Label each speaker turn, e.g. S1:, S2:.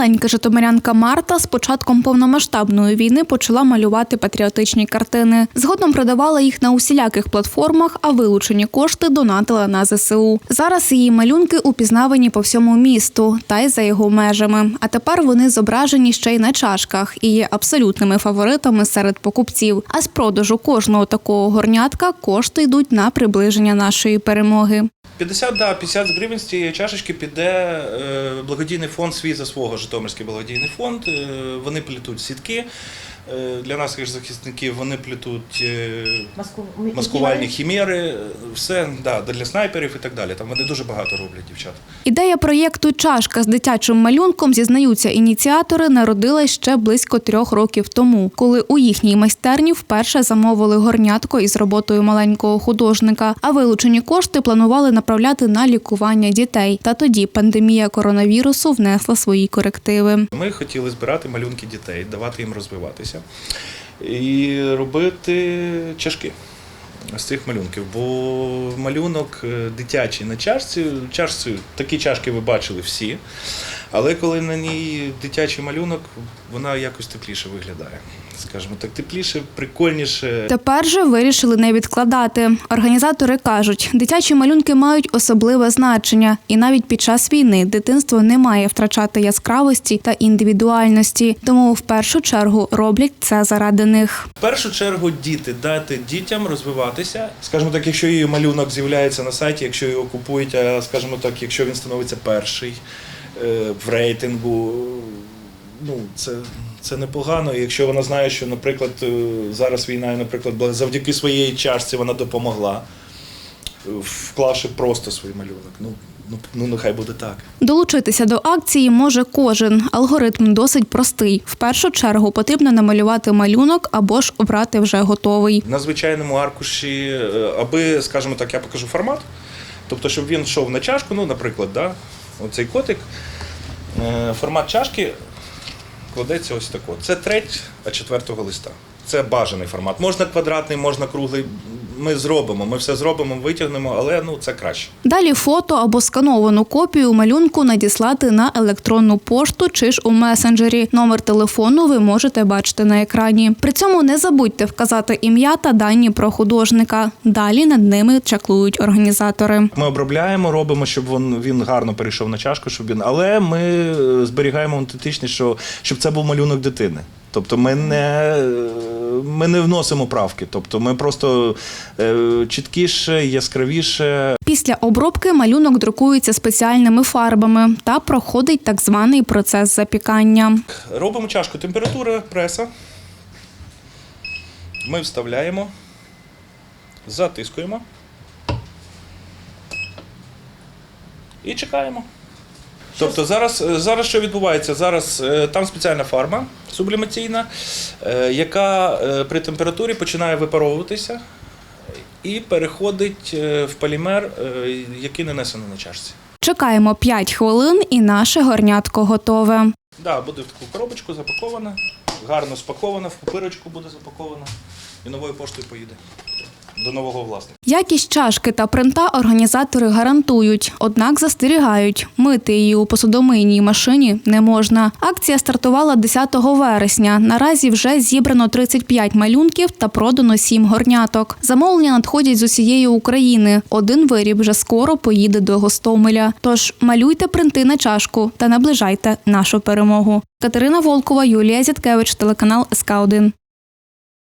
S1: Маленька житомирянка Марта з початком повномасштабної війни почала малювати патріотичні картини. Згодом продавала їх на усіляких платформах, а вилучені кошти донатила на ЗСУ. Зараз її малюнки упізнавані по всьому місту та й за його межами. А тепер вони зображені ще й на чашках і є абсолютними фаворитами серед покупців. А з продажу кожного такого горнятка кошти йдуть на приближення нашої перемоги.
S2: 50, да, 50 гривень з цієї чашечки піде е, благодійний фонд свій за свого Житомирський благодійний фонд. Е, вони плетуть сітки. Е, для наших захисників вони е,
S3: Маску...
S2: маскувальні хімери, все да, для снайперів і так далі. Там вони дуже багато роблять, дівчата.
S1: Ідея проєкту Чашка з дитячим малюнком зізнаються ініціатори народилась ще близько трьох років тому, коли у їхній майстерні вперше замовили горнятко із роботою маленького художника. А вилучені кошти планували направляти на лікування дітей. Та тоді пандемія коронавірусу внесла свої корективи.
S2: Ми хотіли збирати малюнки дітей, давати їм розвиватися і робити чашки з цих малюнків. Бо малюнок е, дитячий на чашці, чашці такі чашки ви бачили всі. Але коли на ній дитячий малюнок, вона якось тепліше виглядає. Скажімо так, тепліше, прикольніше.
S1: Тепер же вирішили не відкладати. Організатори кажуть, дитячі малюнки мають особливе значення, і навіть під час війни дитинство не має втрачати яскравості та індивідуальності. Тому в першу чергу роблять це заради них.
S2: В першу чергу діти дати дітям розвиватися. Скажімо так, якщо її малюнок з'являється на сайті, якщо його купують, а скажімо так, якщо він становиться перший в рейтингу, ну це. Це непогано, І якщо вона знає, що, наприклад, е, зараз війна, наприклад, завдяки своїй чашці вона допомогла, е, вклавши просто свій малюнок. Ну, ну, ну нехай буде так.
S1: Долучитися до акції може кожен. Алгоритм досить простий. В першу чергу потрібно намалювати малюнок або ж обрати вже готовий.
S2: на звичайному аркуші, е, аби, скажімо так, я покажу формат. Тобто, щоб він йшов на чашку, ну, наприклад, да, оцей котик, е, формат чашки кладеться ось тако. Це треть а четвертого листа. Це бажаний формат. Можна квадратний, можна круглий. Ми зробимо, ми все зробимо, витягнемо, але ну це краще.
S1: Далі фото або скановану копію малюнку надіслати на електронну пошту чи ж у месенджері. Номер телефону ви можете бачити на екрані. При цьому не забудьте вказати ім'я та дані про художника. Далі над ними чаклують організатори.
S2: Ми обробляємо, робимо, щоб він, він гарно перейшов на чашку, щоб він. Але ми е, зберігаємо аутентичність, що щоб це був малюнок дитини. Тобто ми не, ми не вносимо правки. Тобто ми просто е, чіткіше, яскравіше.
S1: Після обробки малюнок друкується спеціальними фарбами та проходить так званий процес запікання.
S2: Робимо чашку температура преса. Ми вставляємо, затискуємо і чекаємо. Тобто зараз, зараз що відбувається? Зараз е, там спеціальна фарба сублімаційна, е, яка е, при температурі починає випаровуватися і переходить е, в полімер, е, який нанесений на чашці.
S1: Чекаємо 5 хвилин і наше горнятко готове.
S2: Да, буде в таку коробочку запакована, гарно спакована, в пупирочку буде запакована і новою поштою поїде до нового власника.
S1: Якість чашки та принта організатори гарантують, однак застерігають, мити її у посудомийній машині не можна. Акція стартувала 10 вересня. Наразі вже зібрано 35 малюнків та продано 7 горняток. Замовлення надходять з усієї України. Один виріб вже скоро поїде до Гостомеля. Тож малюйте принти на чашку та наближайте нашу перемогу. Катерина Волкова, Юлія Зяткевич, телеканал СК 1